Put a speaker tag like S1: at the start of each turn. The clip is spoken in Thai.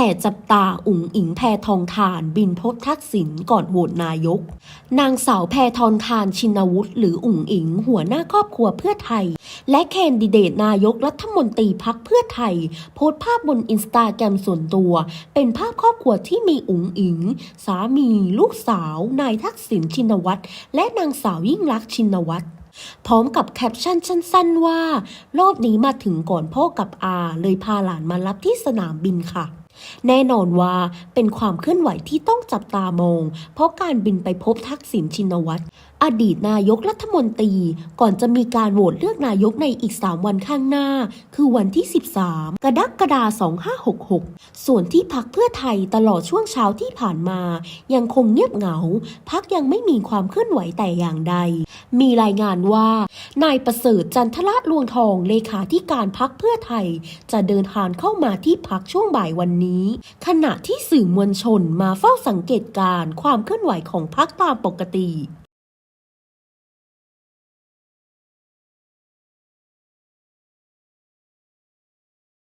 S1: แห่จับตาอุ๋งอิงแพทองทานบินพบทักษิณก่อนโหวตนายก นางสาวแพทองทานชินวุฒิหรืออุ๋งอิง หัวหน้าครอบครัวเพื่อไทย และแคนดิเดตนายกรัฐมนตรีพักเพื่อไทย โพสต์ภาพบนอินสตาแกรมส่วนตัว เป็นภาพครอบครัวที่มีอุ๋งอิง สามี ลูกสาว นายทักษิณชินวัตรและนางสาวยิ่งลักษณ์ชินวัตรพร้อมกับแคปชั่นสั้นๆว่า รอบนี้มาถึงก่อนพ่อกับอา เลยพาหลานมารับที่สนามบินค่ะ แน่นอนว่าเป็นความเคลื่อนไหวที่ต้องจับตามอง เพราะการบินไปพบทักษิณชินวัตร อดีตนายกรัฐมนตรี ก่อนจะมีการโหวตเลือกนายกในอีก 3 วันข้างหน้า คือวันที่ 13 กรกฎาคม2566 ส่วนที่พักเพื่อไทยตลอดช่วงเช้าที่ผ่านมา ยังคงเงียบเหงา พักยังไม่มีความเคลื่อนไหวแต่อย่างใด มีรายงานว่า นายประเสริฐจันทละลวงทองเลขาธิการพักเพื่อไทย จะเดินทางเข้ามาที่พักช่วงบ่ายวันนี้ ขณะที่สื่อมวลชนมาเฝ้าสังเกตการณ์ความเคลื่อนไหวของพักตามปกติ